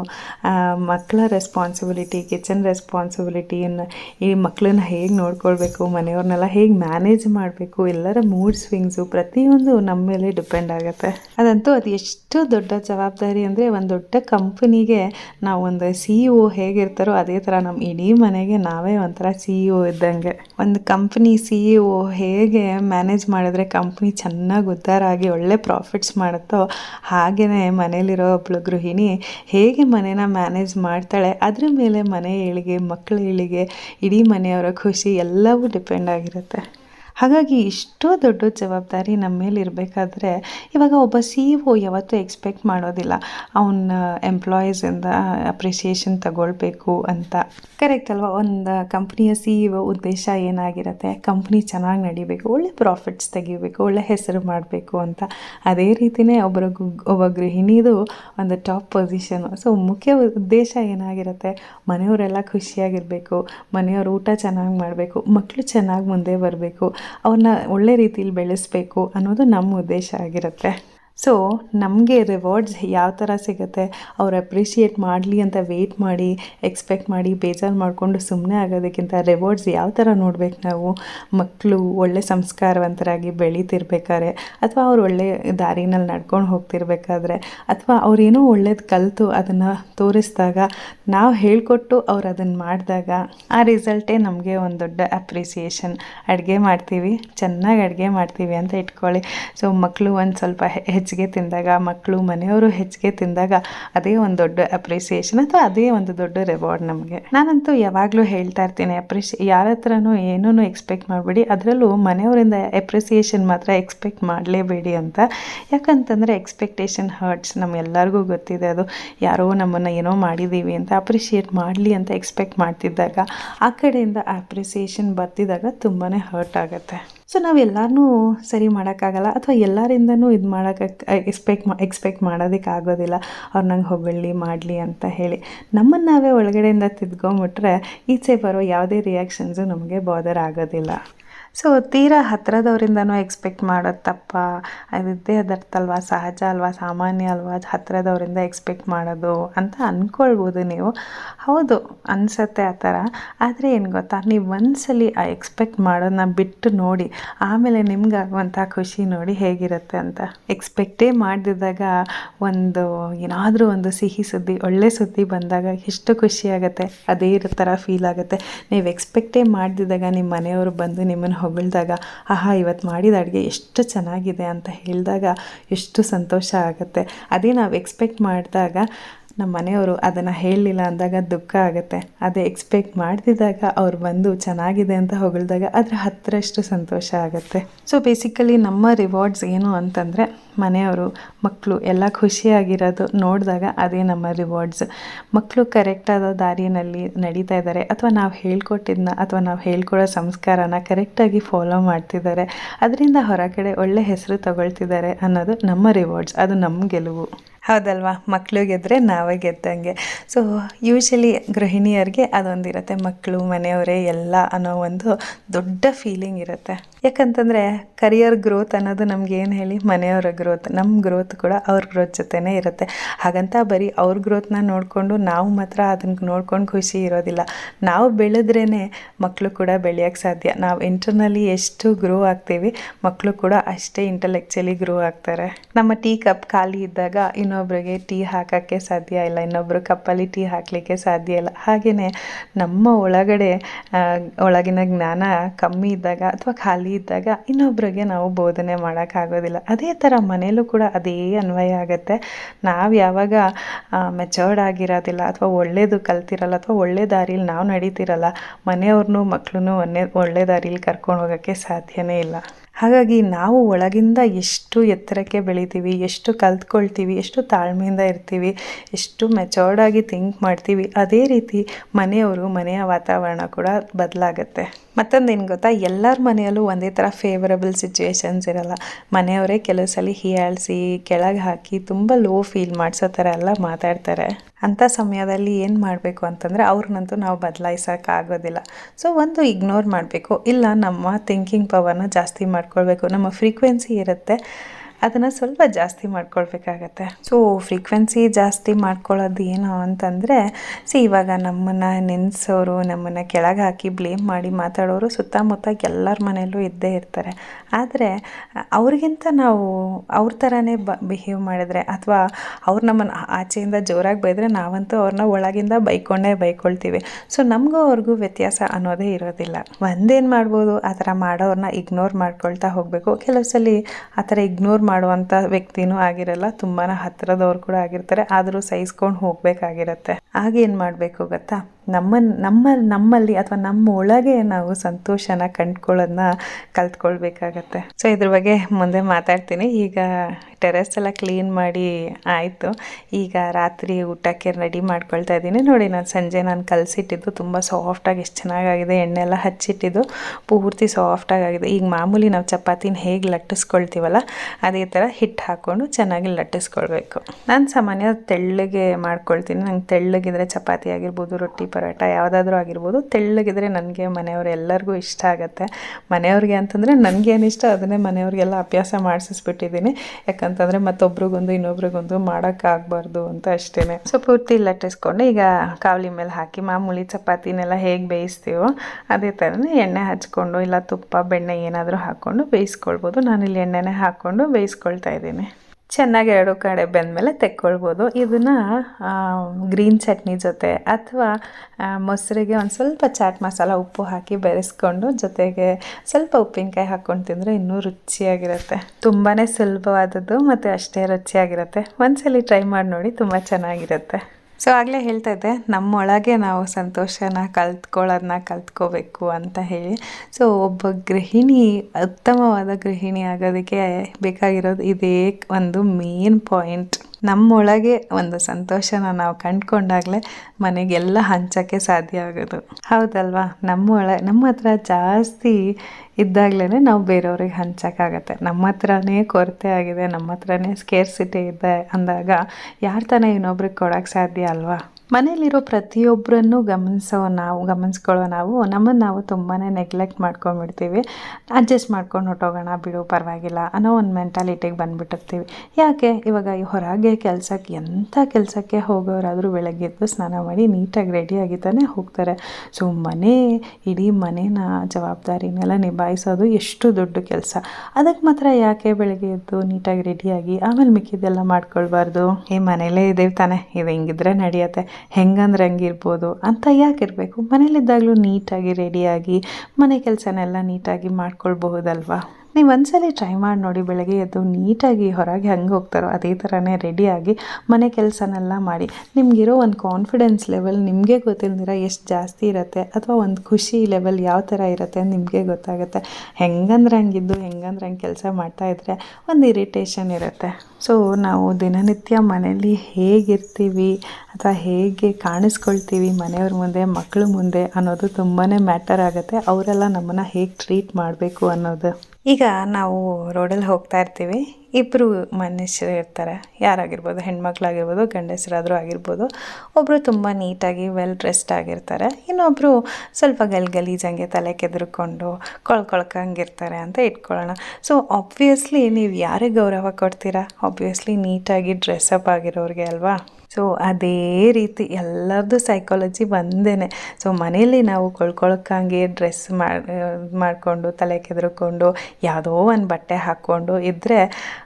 ಮಕ್ಕಳ ರೆಸ್ಪಾನ್ಸಿಬಿಲಿಟಿ ಕಿಚನ್ ರೆಸ್ಪಾನ್ಸಿಬಿಲಿಟಿಯನ್ನು ಈ ಮಕ್ಕಳನ್ನ ಹೇಗೆ ನೋಡ್ಕೊಳ್ಬೇಕು ಮನೆಯವ್ರನ್ನೆಲ್ಲ ಹೇಗೆ ಮ್ಯಾನೇಜ್ ಮಾಡಬೇಕು, ಎಲ್ಲರ ಮೂಡ್ ಸ್ವಿಂಗ್ಸು ಪ್ರತಿಯೊಂದು ನಮ್ಮ ಮೇಲೆ ಡಿಪೆಂಡ್ ಆಗುತ್ತೆ. ಅದಂತೂ ಅದು ಎಷ್ಟು ದೊಡ್ಡ ಜವಾಬ್ದಾರಿ ಅಂದರೆ ಒಂದು ದೊಡ್ಡ ಕಂಪ್ನಿಗೆ ನಾವು ಒಂದು ಸಿ ಇ ಒ ಹೇಗಿರ್ತಾರೋ ಅದೇ ಥರ ನಮ್ಮ ಇಡೀ ಮನೆಗೆ ನಾವೇ ಒಂಥರ ಸಿ ಇ ಒ ಇದ್ದಂಗೆ. ಒಂದು ಕಂಪ್ನಿ ಸಿ ಇ ಒ ಹೇಗೆ ಮ್ಯಾನೇಜ್ ಮಾಡಿದ್ರೆ ಕಂಪ್ನಿ ಚೆನ್ನಾಗಿ ಉದ್ಧಾರ ಆಗಿ ಒಳ್ಳೆ ಪ್ರಾಫಿಟ್ಸ್ ಮಾಡುತ್ತೋ ಹಾಗೆಯೇ ಮನೇಲಿರೋ ಒಬ್ಬಳು ಗೃಹಿಣಿ ಹೇಗೆ ಮನೇನ ಮ್ಯಾನೇಜ್ ಮಾಡ್ತಾಳೆ, ಅದ್ರ ಮೇಲೆ ಮನೆ ಏಳಿಗೆ ಮಕ್ಕಳ ಏಳಿಗೆ, ಇಡೀ ಮನೆಯವರ ಖುಷಿ ಎಲ್ಲವೂ ಡಿಪೆಂಡ್ ಆಗಿರುತ್ತೆ. ಹಾಗಾಗಿ ಇಷ್ಟೋ ದೊಡ್ಡ ಜವಾಬ್ದಾರಿ ನಮ್ಮ ಮೇಲೆ ಇರಬೇಕಾದ್ರೆ ಇವಾಗ ಒಬ್ಬ ಸಿ ಇ ಒ ಯಾವತ್ತೂ ಎಕ್ಸ್ಪೆಕ್ಟ್ ಮಾಡೋದಿಲ್ಲ. ಅವನ ಎಂಪ್ಲಾಯೀಸಿಂದ ಅಪ್ರಿಸಿಯೇಷನ್ ತಗೊಳ್ಬೇಕು ಅಂತ. ಕರೆಕ್ಟ್ ಅಲ್ವಾ? ಒಂದು ಕಂಪ್ನಿಯ ಸಿ ಇ ಒ ಉದ್ದೇಶ ಏನಾಗಿರುತ್ತೆ? ಕಂಪ್ನಿ ಚೆನ್ನಾಗಿ ನಡಿಬೇಕು, ಒಳ್ಳೆ ಪ್ರಾಫಿಟ್ಸ್ ತೆಗಿಬೇಕು, ಒಳ್ಳೆ ಹೆಸರು ಮಾಡಬೇಕು ಅಂತ. ಅದೇ ರೀತಿಯೇ ಒಬ್ಬರ ಒಬ್ಬ ಗೃಹಿಣಿದು ಒಂದು ಟಾಪ್ ಪೊಸಿಷನು ಸೊ ಮುಖ್ಯ ಉದ್ದೇಶ ಏನಾಗಿರುತ್ತೆ? ಮನೆಯವರೆಲ್ಲ ಖುಷಿಯಾಗಿರಬೇಕು, ಮನೆಯವ್ರ ಊಟ ಚೆನ್ನಾಗಿ ಮಾಡಬೇಕು ಮಕ್ಕಳು ಚೆನ್ನಾಗಿ ಮುಂದೆ ಬರಬೇಕು. ಅವ್ರನ್ನ ಒಳ್ಳೆ ರೀತಿಲಿ ಬೆಳೆಸಬೇಕು ಅನ್ನೋದು ನಮ್ಮ ಉದ್ದೇಶ ಆಗಿರುತ್ತೆ. ಸೊ ನಮಗೆ ರಿವಾರ್ಡ್ಸ್ ಯಾವ ಥರ ಸಿಗುತ್ತೆ? ಅವ್ರು ಅಪ್ರಿಷಿಯೇಟ್ ಮಾಡಲಿ ಅಂತ ವೆಯ್ಟ್ ಮಾಡಿ ಎಕ್ಸ್ಪೆಕ್ಟ್ ಮಾಡಿ, ಬೇಜಾರು ಮಾಡಿಕೊಂಡು ಸುಮ್ಮನೆ ಆಗೋದಕ್ಕಿಂತ ರಿವಾರ್ಡ್ಸ್ ಯಾವ ಥರ ನೋಡ್ಬೇಕು ನಾವು? ಮಕ್ಕಳು ಒಳ್ಳೆ ಸಂಸ್ಕಾರವಂತರಾಗಿ ಬೆಳೀತಿರ್ಬೇಕಾದ್ರೆ, ಅಥವಾ ಅವ್ರು ಒಳ್ಳೆ ದಾರಿನಲ್ಲಿ ನಡ್ಕೊಂಡು ಹೋಗ್ತಿರ್ಬೇಕಾದ್ರೆ, ಅಥವಾ ಅವ್ರೇನೋ ಒಳ್ಳೇದು ಕಲಿತು ಅದನ್ನು ತೋರಿಸಿದಾಗ, ನಾವು ಹೇಳಿಕೊಟ್ಟು ಅವ್ರು ಅದನ್ನು ಮಾಡಿದಾಗ, ಆ ರಿಸಲ್ಟೇ ನಮಗೆ ಒಂದು ದೊಡ್ಡ ಅಪ್ರಿಸಿಯೇಷನ್ ಅಡುಗೆ ಮಾಡ್ತೀವಿ, ಚೆನ್ನಾಗಿ ಅಡುಗೆ ಮಾಡ್ತೀವಿ ಅಂತ ಇಟ್ಕೊಳ್ಳಿ. ಸೊ ಮಕ್ಕಳು ಒಂದು ಸ್ವಲ್ಪ ಹೆಚ್ಚಿಗೆ ತಿಂದಾಗ, ಮಕ್ಕಳು, ಮನೆಯವರು ಹೆಚ್ಚಿಗೆ ತಿಂದಾಗ ಅದೇ ಒಂದು ದೊಡ್ಡ ಅಪ್ರಿಸಿಯೇಷನ್ ಅಥವಾ ಅದೇ ಒಂದು ದೊಡ್ಡ ರಿವಾರ್ಡ್ ನಮಗೆ. ನಾನಂತೂ ಯಾವಾಗಲೂ ಹೇಳ್ತಾ ಇರ್ತೀನಿ ಅಪ್ರಿಶಿ ಯಾರ ಹತ್ರನೂ ಏನೂ ಎಕ್ಸ್ಪೆಕ್ಟ್ ಮಾಡಬೇಡಿ. ಅದರಲ್ಲೂ ಮನೆಯವರಿಂದ ಅಪ್ರಿಸಿಯೇಷನ್ ಮಾತ್ರ ಎಕ್ಸ್ಪೆಕ್ಟ್ ಮಾಡಲೇಬೇಡಿ ಅಂತ. ಯಾಕಂತಂದರೆ ಎಕ್ಸ್ಪೆಕ್ಟೇಷನ್ ಹರ್ಟ್ಸ್ ನಮ್ಗೆಲ್ಲರಿಗೂ ಗೊತ್ತಿದೆ ಅದು. ಯಾರೋ ನಮ್ಮನ್ನು ಏನೋ ಮಾಡಿದ್ದೀವಿ ಅಂತ ಅಪ್ರಿಷಿಯೇಟ್ ಮಾಡಲಿ ಅಂತ ಎಕ್ಸ್ಪೆಕ್ಟ್ ಮಾಡ್ತಿದ್ದಾಗ, ಆ ಕಡೆಯಿಂದ ಅಪ್ರಿಸಿಯೇಷನ್ ಬರ್ತಿದ್ದಾಗ ತುಂಬಾ ಹರ್ಟ್ ಆಗುತ್ತೆ. ಸೊ ನಾವು ಸರಿ ಮಾಡೋಕ್ಕಾಗಲ್ಲ ಅಥವಾ ಎಲ್ಲರಿಂದನೂ ಇದು ಮಾಡೋಕ್ಕೆ ಎಕ್ಸ್ಪೆಕ್ಟ್ ಮಾ ಎಕ್ಸ್ಪೆಕ್ಟ್ ಮಾಡೋದಕ್ಕೆ ಆಗೋದಿಲ್ಲ. ಅವ್ರು ನಂಗೆ ಹೊಗಳಿ ಮಾಡಲಿ ಅಂತ ಹೇಳಿ. ನಮ್ಮನ್ನು ನಾವೇ ಒಳಗಡೆಯಿಂದ ತಿದ್ಕೊಂಬಿಟ್ರೆ ಈಚೆ ಬರೋ ಯಾವುದೇ ರಿಯಾಕ್ಷನ್ಸು ನಮಗೆ ಬಾದರ್ ಆಗೋದಿಲ್ಲ. ಸೊ ತೀರಾ ಹತ್ತಿರದವರಿಂದನೂ ಎಕ್ಸ್ಪೆಕ್ಟ್ ಮಾಡೋದು ತಪ್ಪ ಅದಿದ್ದೇ ಅದರ್ಥಲ್ವಾ ಸಹಜ ಅಲ್ವಾ, ಸಾಮಾನ್ಯ ಅಲ್ವಾ ಹತ್ತಿರದವರಿಂದ ಎಕ್ಸ್ಪೆಕ್ಟ್ ಮಾಡೋದು ಅಂತ ಅಂದ್ಕೊಳ್ಬೋದು ನೀವು. ಹೌದು, ಅನಿಸತ್ತೆ ಆ ಥರ. ಆದರೆ ಏನು ಗೊತ್ತಾ, ನೀವು ಒಂದ್ಸಲಿ ಆ ಎಕ್ಸ್ಪೆಕ್ಟ್ ಮಾಡೋದನ್ನ ಬಿಟ್ಟು ನೋಡಿ, ಆಮೇಲೆ ನಿಮ್ಗೆ ಆಗುವಂಥ ಖುಷಿ ನೋಡಿ ಹೇಗಿರುತ್ತೆ ಅಂತ. ಎಕ್ಸ್ಪೆಕ್ಟೇ ಮಾಡ್ದಿದ್ದಾಗ ಒಂದು, ಏನಾದರೂ ಒಂದು ಸಿಹಿ ಸುದ್ದಿ, ಒಳ್ಳೆ ಸುದ್ದಿ ಬಂದಾಗ ಎಷ್ಟು ಖುಷಿ ಆಗುತ್ತೆ, ಅದೇ ಥರ ಫೀಲ್ ಆಗುತ್ತೆ. ನೀವು ಎಕ್ಸ್ಪೆಕ್ಟೇ ಮಾಡಿದಾಗ ನಿಮ್ಮ ಮನೆಯವರು ಬಂದು ನಿಮ್ಮನ್ನು ಹೊಗಳ್ದಾಗ, ಆಹಾ ಇವತ್ತು ಮಾಡಿದ ಅಡುಗೆ ಎಷ್ಟು ಚೆನ್ನಾಗಿದೆ ಅಂತ ಹೇಳಿದಾಗ, ಎಷ್ಟು ಸಂತೋಷ ಆಗುತ್ತೆ. ಅದೇ ನಾವು ಎಕ್ಸ್ಪೆಕ್ಟ್ ಮಾಡಿದಾಗ ನಮ್ಮ ಮನೆಯವರು ಅದನ್ನು ಹೇಳಲಿಲ್ಲ ಅಂದಾಗ ದುಃಖ ಆಗುತ್ತೆ. ಅದೇ ಎಕ್ಸ್ಪೆಕ್ಟ್ ಮಾಡ್ತಿದ್ದಾಗ ಅವ್ರು ಬಂದು ಚೆನ್ನಾಗಿದೆ ಅಂತ ಹೊಗಳಿದಾಗ ಅದರ ಹತ್ತರಷ್ಟು ಸಂತೋಷ ಆಗುತ್ತೆ. ಸೊ ಬೇಸಿಕಲಿ ನಮ್ಮ ರಿವಾರ್ಡ್ಸ್ ಏನು ಅಂತಂದರೆ ಮನೆಯವರು ಮಕ್ಕಳು ಎಲ್ಲ ಖುಷಿಯಾಗಿರೋದು ನೋಡಿದಾಗ ಅದೇ ನಮ್ಮ ರಿವಾರ್ಡ್ಸ್ ಮಕ್ಕಳು ಕರೆಕ್ಟಾದ ದಾರಿಯಲ್ಲಿ ನಡೀತಾ ಇದ್ದಾರೆ ಅಥವಾ ನಾವು ಹೇಳ್ಕೊಟ್ಟಿದ್ದನ್ನ ಅಥವಾ ನಾವು ಹೇಳ್ಕೊಡೋ ಸಂಸ್ಕಾರನ ಕರೆಕ್ಟಾಗಿ ಫಾಲೋ ಮಾಡ್ತಿದ್ದಾರೆ. ಅದರಿಂದ ಹೊರಗಡೆ ಒಳ್ಳೆ ಹೆಸರು ತಗೊಳ್ತಿದ್ದಾರೆ ಅನ್ನೋದು ನಮ್ಮ ರಿವಾರ್ಡ್ಸ್ ಅದು ನಮ್ಮ ಗೆಲುವು. ಹೌದಲ್ವಾ? ಮಕ್ಕಳು ಗೆದ್ದರೆ ನಾವೇ ಗೆದ್ದಂಗೆ. So usually ಗೃಹಿಣಿಯರಿಗೆ ಅದೊಂದಿರುತ್ತೆ. ಮಕ್ಕಳು ಮನೆಯವರೇ ಎಲ್ಲ ಅನ್ನೋ ಒಂದು ದೊಡ್ಡ ಫೀಲಿಂಗ್ ಇರುತ್ತೆ. ಯಾಕಂತಂದರೆ ಕರಿಯರ್ ಗ್ರೋತ್ ಅನ್ನೋದು ನಮ್ಗೆ ಏನು ಹೇಳಿ? ಮನೆಯವರ ಗ್ರೋತ್ ನಮ್ಮ ಗ್ರೋತ್ ಕೂಡ ಅವ್ರ ಗ್ರೋತ್ ಜೊತೆನೇ ಇರುತ್ತೆ. ಹಾಗಂತ ಬರೀ ಅವ್ರ ಗ್ರೋತ್ನ ನೋಡಿಕೊಂಡು ನಾವು ಮಾತ್ರ ಅದನ್ನ ನೋಡ್ಕೊಂಡು ಖುಷಿ ಇರೋದಿಲ್ಲ. ನಾವು ಬೆಳೆದ್ರೇ ಮಕ್ಕಳು ಕೂಡ ಬೆಳೆಯೋಕ್ಕೆ ಸಾಧ್ಯ. ನಾವು ಇಂಟರ್ನಲಿ ಎಷ್ಟು ಗ್ರೋ ಆಗ್ತೀವಿ ಮಕ್ಕಳು ಕೂಡ ಅಷ್ಟೇ ಇಂಟಲೆಕ್ಚುಲಿ ಗ್ರೋ ಆಗ್ತಾರೆ. ನಮ್ಮ ಟೀ ಕಪ್ ಖಾಲಿ ಇದ್ದಾಗ ಇನ್ನೊಬ್ರಿಗೆ ಟೀ ಹಾಕೋಕ್ಕೆ ಸಾಧ್ಯ ಇಲ್ಲ. ಇನ್ನೊಬ್ಬರು ಕಪ್ಪಲ್ಲಿ ಟೀ ಹಾಕಲಿಕ್ಕೆ ಸಾಧ್ಯ ಇಲ್ಲ. ಹಾಗೆಯೇ ನಮ್ಮ ಒಳಗಡೆ ಒಳಗಿನ ಜ್ಞಾನ ಕಮ್ಮಿ ಇದ್ದಾಗ ಅಥವಾ ಖಾಲಿ ಇದ್ದಾಗ ಇನ್ನೊಬ್ಬರಿಗೆ ನಾವು ಬೋಧನೆ ಮಾಡೋಕ್ಕಾಗೋದಿಲ್ಲ. ಅದೇ ಥರ ಮನೇಲೂ ಕೂಡ ಅದೇ ಅನ್ವಯ ಆಗುತ್ತೆ. ನಾವು ಯಾವಾಗ ಮೆಚೋರ್ಡ್ ಆಗಿರೋದಿಲ್ಲ ಅಥವಾ ಒಳ್ಳೇದು ಕಲ್ತಿರಲ್ಲ ಅಥವಾ ಒಳ್ಳೆ ದಾರಿಲಿ ನಾವು ನಡೀತಿರಲ್ಲ ಮನೆಯವ್ರನ್ನೂ ಮಕ್ಕಳನ್ನೂ ಒನ್ನೆ, ಒಳ್ಳೆ ದಾರಿಲಿ ಕರ್ಕೊಂಡು ಹೋಗೋಕ್ಕೆ ಸಾಧ್ಯನೇ ಇಲ್ಲ. ಹಾಗಾಗಿ ನಾವು ಒಳಗಿಂದ ಎಷ್ಟು ಎತ್ತರಕ್ಕೆ ಬೆಳಿತೀವಿ, ಎಷ್ಟು ಕಲ್ತ್ಕೊಳ್ತೀವಿ, ಎಷ್ಟು ತಾಳ್ಮೆಯಿಂದ ಇರ್ತೀವಿ, ಎಷ್ಟು ಮೆಚೋರ್ಡ್ ಆಗಿ ಥಿಂಕ್ ಮಾಡ್ತೀವಿ, ಅದೇ ರೀತಿ ಮನೆಯವರು, ಮನೆಯ ವಾತಾವರಣ ಕೂಡ ಬದಲಾಗುತ್ತೆ. ಮತ್ತೊಂದು ಏನು ಗೊತ್ತಾ? ಎಲ್ಲರ ಮನೆಯಲ್ಲೂ ಒಂದೇ ಥರ ಫೇವರಬಲ್ ಸಿಚುವೇಶನ್ಸ್ ಇರಲ್ಲ. ಮನೆಯವರೇ ಕೆಲವು ಸಲ ಹೀಯಾಳಿಸಿ, ಕೆಳಗೆ ಹಾಕಿ ತುಂಬ ಲೋ ಫೀಲ್ ಮಾಡಿಸೋ ಥರ ಎಲ್ಲ ಮಾತಾಡ್ತಾರೆ. ಅಂಥ ಸಮಯದಲ್ಲಿ ಏನು ಮಾಡಬೇಕು ಅಂತಂದರೆ ಅವ್ರನ್ನಂತೂ ನಾವು ಬದಲಾಯಿಸೋಕ್ಕಾಗೋದಿಲ್ಲ ಸೊ ಒಂದು ಇಗ್ನೋರ್ ಮಾಡಬೇಕು. ಇಲ್ಲ, ನಮ್ಮ ಥಿಂಕಿಂಗ್ ಪವರ್ನ ಜಾಸ್ತಿ ಮಾಡ್ಕೊಳ್ಬೇಕು. ನಮ್ಮ ಫ್ರೀಕ್ವೆನ್ಸಿ ಇರುತ್ತೆ. ಅದನ್ನು ಸ್ವಲ್ಪ ಜಾಸ್ತಿ ಮಾಡ್ಕೊಳ್ಬೇಕಾಗತ್ತೆ. ಸೊ ಫ್ರೀಕ್ವೆನ್ಸಿ ಜಾಸ್ತಿ ಮಾಡ್ಕೊಳ್ಳೋದು ಏನು ಅಂತಂದರೆ ಸಿ ಇವಾಗ ನಮ್ಮನ್ನು ನೆನೆಸೋರು, ನಮ್ಮನ್ನು ಕೆಳಗೆ ಹಾಕಿ ಬ್ಲೇಮ್ ಮಾಡಿ ಮಾತಾಡೋರು ಸುತ್ತಮುತ್ತ ಎಲ್ಲರ ಮನೆಯಲ್ಲೂ ಇದ್ದೇ ಇರ್ತಾರೆ. ಆದರೆ, ಅವ್ರಿಗಿಂತ ನಾವು ಅವ್ರ ಥರನೇ ಬ ಬಿಹೇವ್ ಮಾಡಿದ್ರೆ ಅಥವಾ ಅವ್ರು ನಮ್ಮನ್ನು ಆಚೆಯಿಂದ ಜೋರಾಗಿ ಬೈದರೆ ನಾವಂತೂ ಅವ್ರನ್ನ ಒಳಗಿಂದ ಬೈಕೊಂಡೇ ಬೈಕೊಳ್ತೀವಿ. ಸೊ ನಮಗೂ ಅವ್ರಿಗೂ ವ್ಯತ್ಯಾಸ ಅನ್ನೋದೇ ಇರೋದಿಲ್ಲ. ಒಂದೇನು ಮಾಡ್ಬೋದು, ಆ ಥರ ಮಾಡೋರನ್ನ ಇಗ್ನೋರ್ ಮಾಡ್ಕೊಳ್ತಾ ಹೋಗಬೇಕು. ಕೆಲವು ಸಲ ಆ ಥರ ಇಗ್ನೋರ್ ಮಾಡುವಂಥ ವ್ಯಕ್ತಿನೂ ಆಗಿರಲ್ಲ ತುಂಬಾ ಹತ್ತಿರದವ್ರು ಕೂಡ ಆಗಿರ್ತಾರೆ. ಆದರೂ ಸಹಿಸ್ಕೊಂಡು ಹೋಗಬೇಕಾಗಿರತ್ತೆ. ಆಗೇನು ಮಾಡಬೇಕು ಗೊತ್ತಾ? ನಮ್ಮ ನಮ್ಮ, ನಮ್ಮಲ್ಲಿ ಅಥವಾ ನಮ್ಮ ಒಳಗೆ ನಾವು ಸಂತೋಷನ ಕಂಡ್ಕೊಳ್ಳೋದನ್ನ ಕಲ್ತ್ಕೊಳ್ಬೇಕಾಗತ್ತೆ. ಸೊ ಇದ್ರ ಬಗ್ಗೆ ಮುಂದೆ ಮಾತಾಡ್ತೀನಿ. ಈಗ ಟೆರೆಸ್ ಎಲ್ಲ ಕ್ಲೀನ್ ಮಾಡಿ ಆಯಿತು. ಈಗ ರಾತ್ರಿ ಊಟಕ್ಕೆ ರೆಡಿ ಮಾಡ್ಕೊಳ್ತಾ ಇದ್ದೀನಿ. ನೋಡಿ, ನಾನು ಸಂಜೆ ನಾನು ಕಲಸಿಟ್ಟಿದ್ದು ತುಂಬ ಸಾಫ್ಟಾಗಿ ಎಷ್ಟು ಚೆನ್ನಾಗಾಗಿದೆ. ಎಣ್ಣೆ ಎಲ್ಲ ಹಚ್ಚಿಟ್ಟಿದ್ದು ಪೂರ್ತಿ ಸಾಫ್ಟಾಗಿದೆ ಈಗ ಮಾಮೂಲಿ ನಾವು ಚಪಾತಿನ ಹೇಗೆ ಲಟ್ಟಿಸ್ಕೊಳ್ತೀವಲ್ಲ, ಅದೇ ಥರ ಹಿಟ್ಟು ಹಾಕ್ಕೊಂಡು ಚೆನ್ನಾಗಿ ಲಟ್ಟಿಸ್ಕೊಳ್ಬೇಕು. ನಾನು ಸಾಮಾನ್ಯ ತೆಳ್ಳಗೆ ಮಾಡ್ಕೊಳ್ತೀನಿ. ನಂಗೆ ತೆಳ್ಳಗಿದ್ರೆ ಚಪಾತಿ ಆಗಿರ್ಬೋದು, ರೊಟ್ಟಿ ಪರೋಟ ಯಾವುದಾದ್ರೂ ಆಗಿರ್ಬೋದು, ತೆಳ್ಳಗಿದ್ರೆ ನನಗೆ, ಮನೆಯವ್ರು ಎಲ್ಲರಿಗೂ ಇಷ್ಟ ಆಗುತ್ತೆ. ಮನೆಯವ್ರಿಗೆ ಅಂತಂದರೆ ನನಗೇನು ಇಷ್ಟ, ಅದನ್ನೇ ಮನೆಯವ್ರಿಗೆಲ್ಲ ಅಭ್ಯಾಸ ಮಾಡಿಸಿಸ್ಬಿಟ್ಟಿದ್ದೀನಿ. ಯಾಕಂತಂದರೆ ಮತ್ತೊಬ್ರಿಗೊಂದು, ಇನ್ನೊಬ್ರಿಗೊಂದು ಮಾಡೋಕ್ಕಾಗಬಾರ್ದು ಅಂತ ಅಷ್ಟೇ ಸೊ, ಪೂರ್ತಿ ಲಟ್ಟಿಸ್ಕೊಂಡು ಈಗ ಕಾವಲಿ ಮೇಲೆ ಹಾಕಿ ಮಾಮೂಲಿ ಚಪಾತಿನೆಲ್ಲ ಹೇಗೆ ಬೇಯಿಸ್ತೀವೋ, ಅದೇ ಥರನೇ ಎಣ್ಣೆ ಹಚ್ಕೊಂಡು, ಇಲ್ಲ ತುಪ್ಪ, ಬೆಣ್ಣೆ ಏನಾದರೂ ಹಾಕ್ಕೊಂಡು ಬೇಯಿಸ್ಕೊಳ್ಬೋದು. ನಾನಿಲ್ಲಿ ಎಣ್ಣೆನೇ ಹಾಕ್ಕೊಂಡು ಬೇಯಿಸ್ಕೊಳ್ತಾ ಇದ್ದೀನಿ. ಚೆನ್ನಾಗಿ ಎರಡು ಕಡೆ ಬೆಂದಮೇಲೆ ತೆಕ್ಕೊಳ್ಬೋದು. ಇದನ್ನು ಗ್ರೀನ್ ಚಟ್ನಿ ಜೊತೆ ಅಥವಾ ಮೊಸರಿಗೆ ಒಂದು ಸ್ವಲ್ಪ ಚಾಟ್ ಮಸಾಲ ಉಪ್ಪು ಹಾಕಿ ಬೆರೆಸ್ಕೊಂಡು ಜೊತೆಗೆ ಸ್ವಲ್ಪ ಉಪ್ಪಿನಕಾಯಿ ಹಾಕ್ಕೊಂಡು ತಿಂದರೆ ಇನ್ನೂ ರುಚಿಯಾಗಿರುತ್ತೆ. ತುಂಬಾ ಸುಲಭವಾದದ್ದು ಮತ್ತು ಅಷ್ಟೇ ರುಚಿಯಾಗಿರುತ್ತೆ. ಒಂದ್ಸಲಿ ಟ್ರೈ ಮಾಡಿ ನೋಡಿ, ತುಂಬ ಚೆನ್ನಾಗಿರುತ್ತೆ. ಸೊ ಆಗಲೇ ಹೇಳ್ತಾ ಇದ್ದೆ ನಮ್ಮೊಳಗೆ ನಾವು ಸಂತೋಷನ ಕಲ್ತ್ಕೊಳ್ಳೋದನ್ನ ಕಲ್ತ್ಕೋಬೇಕು ಅಂತ ಹೇಳಿ. ಸೊ ಒಬ್ಬ ಗೃಹಿಣಿ, ಉತ್ತಮವಾದ ಗೃಹಿಣಿ ಆಗೋದಕ್ಕೆ ಬೇಕಾಗಿರೋದು ಇದೇ ಒಂದು ಮೇನ್ ಪಾಯಿಂಟ್ ನಮ್ಮೊಳಗೆ ಒಂದು ಸಂತೋಷನ ನಾವು ಕಂಡುಕೊಂಡಾಗಲೇ ಮನೆಗೆಲ್ಲ ಹಂಚೋಕ್ಕೆ ಸಾಧ್ಯ ಆಗೋದು. ಹೌದಲ್ವಾ? ನಮ್ಮೊಳ ನಮ್ಮ ಹತ್ರ ಜಾಸ್ತಿ ಇದ್ದಾಗಲೇ ನಾವು ಬೇರೆಯವ್ರಿಗೆ ಹಂಚೋಕ್ಕಾಗತ್ತೆ. ನಮ್ಮ ಹತ್ರನೇ ಕೊರತೆ ಆಗಿದೆ ನಮ್ಮ ಹತ್ರನೇ ಸ್ಕೇರ್ಸಿಟಿ ಇದೆ ಅಂದಾಗ ಯಾರು ತಾನೇ ಇನ್ನೊಬ್ರಿಗೆ ಕೊಡೋಕ್ಕೆ ಸಾಧ್ಯ ಅಲ್ವಾ? ಮನೇಲಿರೋ ಪ್ರತಿಯೊಬ್ಬರನ್ನು ಗಮನಿಸೋ ನಾವು, ಗಮನಿಸ್ಕೊಳ್ಳೋ ನಾವು, ನಮ್ಮನ್ನು ನಾವು ತುಂಬಾ ನೆಗ್ಲೆಕ್ಟ್ ಮಾಡ್ಕೊಂಡ್ಬಿಡ್ತೀವಿ. ಅಡ್ಜಸ್ಟ್ ಮಾಡ್ಕೊಂಡು ಹೊಟ್ಟೋಗೋಣ ಬಿಡು, ಪರವಾಗಿಲ್ಲ ಅನ್ನೋ ಒಂದು ಮೆಂಟಾಲಿಟಿಗೆ ಬಂದುಬಿಟ್ಟಿರ್ತೀವಿ. ಯಾಕೆ? ಇವಾಗ ಹೊರಗೆ ಕೆಲಸಕ್ಕೆ ಎಂಥ ಕೆಲಸಕ್ಕೆ ಹೋಗೋರಾದರೂ ಬೆಳಗ್ಗೆ ಎದ್ದು ಸ್ನಾನ ಮಾಡಿ ನೀಟಾಗಿ ರೆಡಿಯಾಗಿ ತಾನೇ ಹೋಗ್ತಾರೆ. ಸೊ ಮನೆ ಇಡೀ ಮನೇನ ಜವಾಬ್ದಾರಿನೆಲ್ಲ ನಿಭಾಯಿಸೋದು ಎಷ್ಟು ದೊಡ್ಡ ಕೆಲಸ. ಅದಕ್ಕೆ ಮಾತ್ರ ಯಾಕೆ ಬೆಳಗ್ಗೆ ಎದ್ದು ನೀಟಾಗಿ ರೆಡಿಯಾಗಿ ಆಮೇಲೆ ಮಿಕ್ಕಿದ್ದೆಲ್ಲ ಮಾಡ್ಕೊಳ್ಬಾರ್ದು? ಈ ಮನೇಲೇ ಇದ್ದೇವೆ ತಾನೆ. ಇದು ಹಿಂಗಿದ್ರೆ ನಡೆಯುತ್ತೆ. ಹೆಂಗಂದ್ರೆ ಹಂಗಿರ್ಬೋದು ಅಂತ ಯಾಕಿರಬೇಕು? ಮನೇಲಿದ್ದಾಗಲೂ ನೀಟಾಗಿ, ರೆಡಿಯಾಗಿ, ಮನೆ ಕೆಲಸನೆಲ್ಲ ನೀಟಾಗಿ ಮಾಡ್ಕೊಳ್ಬಹುದಲ್ವಾ? ನೀವು ಒಂದ್ಸಲಿ ಟ್ರೈ ಮಾಡಿ ನೋಡಿ ಬೆಳಗ್ಗೆ ಎದ್ದು ನೀಟಾಗಿ ಹೊರಗೆ ಹಂಗೆ ಹೋಗ್ತಾರೋ ಅದೇ ಥರನೇ ರೆಡಿಯಾಗಿ ಮನೆ ಕೆಲಸನೆಲ್ಲ ಮಾಡಿ. ನಿಮಗಿರೋ ಒಂದು ಕಾನ್ಫಿಡೆನ್ಸ್ ಲೆವೆಲ್ ನಿಮಗೆ ಗೊತ್ತಿಲ್ದಿರ ಎಷ್ಟು ಜಾಸ್ತಿ ಇರುತ್ತೆ ಅಥವಾ ಒಂದು ಖುಷಿ ಲೆವೆಲ್ ಯಾವ ಥರ ಇರುತ್ತೆ ಅಂತ ನಿಮಗೆ ಗೊತ್ತಾಗುತ್ತೆ. ಹೆಂಗಂದ್ರೆ ಹಂಗಿದ್ದು, ಹೆಂಗಂದ್ರೆ ಹಂಗೆ ಕೆಲಸ ಮಾಡ್ತಾಯಿದ್ರೆ ಒಂದು ಇರಿಟೇಷನ್ ಇರುತ್ತೆ. ಸೊ ನಾವು ದಿನನಿತ್ಯ ಮನೆಯಲ್ಲಿ ಹೇಗಿರ್ತೀವಿ ಅಥವಾ ಹೇಗೆ ಕಾಣಿಸ್ಕೊಳ್ತೀವಿ ಮನೆಯವ್ರ ಮುಂದೆ ಮಕ್ಕಳ ಮುಂದೆ ಅನ್ನೋದು ತುಂಬಾ ಮ್ಯಾಟರ್ ಆಗುತ್ತೆ. ಅವರೆಲ್ಲ ನಮ್ಮನ್ನು ಹೇಗೆ ಟ್ರೀಟ್ ಮಾಡಬೇಕು ಅನ್ನೋದು. ಈಗ ನಾವು ರೋಡಲ್ಲಿ ಹೋಗ್ತಾ ಇರ್ತೀವಿ. ಇಬ್ಬರು ಮನುಷ್ಯರು ಇರ್ತಾರೆ ಯಾರಾಗಿರ್ಬೋದು, ಹೆಣ್ಮಕ್ಳಾಗಿರ್ಬೋದು, ಗಂಡಸರಾದರೂ ಆಗಿರ್ಬೋದು. ಒಬ್ಬರು ತುಂಬ ನೀಟಾಗಿ ವೆಲ್ ಡ್ರೆಸ್ಡ್ ಆಗಿರ್ತಾರೆ. ಇನ್ನೊಬ್ಬರು ಸ್ವಲ್ಪ ಗಲ್ ಗಲೀಜಂಗೆ ತಲೆ ಕೆದರ್ಕೊಂಡು ಕೊಳ್ಕೊಳ್ಕಂಗಿರ್ತಾರೆ ಅಂತ ಇಟ್ಕೊಳ್ಳೋಣ. ಸೊ ಆಬ್ವಿಯಸ್ಲಿ ನೀವು ಯಾರಿಗೆ ಗೌರವ ಕೊಡ್ತೀರಾ? ಆಬ್ವಿಯಸ್ಲಿ ನೀಟಾಗಿ ಡ್ರೆಸ್ಅಪ್ ಆಗಿರೋರಿಗೆ ಅಲ್ವಾ? ಸೊ ಅದೇ ರೀತಿ ಎಲ್ಲರದ್ದು ಸೈಕಾಲಜಿ ಒಂದೇ ಸೊ ಮನೆಯಲ್ಲಿ ನಾವು ಕೊಳ್ಕೊಳಕ್ಕಂಗೆ ಡ್ರೆಸ್ ಮಾಡಿ ಮಾಡಿಕೊಂಡು ತಲೆ ಕೆದರ್ಕೊಂಡು ಯಾವುದೋ ಒಂದು ಬಟ್ಟೆ ಹಾಕ್ಕೊಂಡು ಇದ್ದರೆ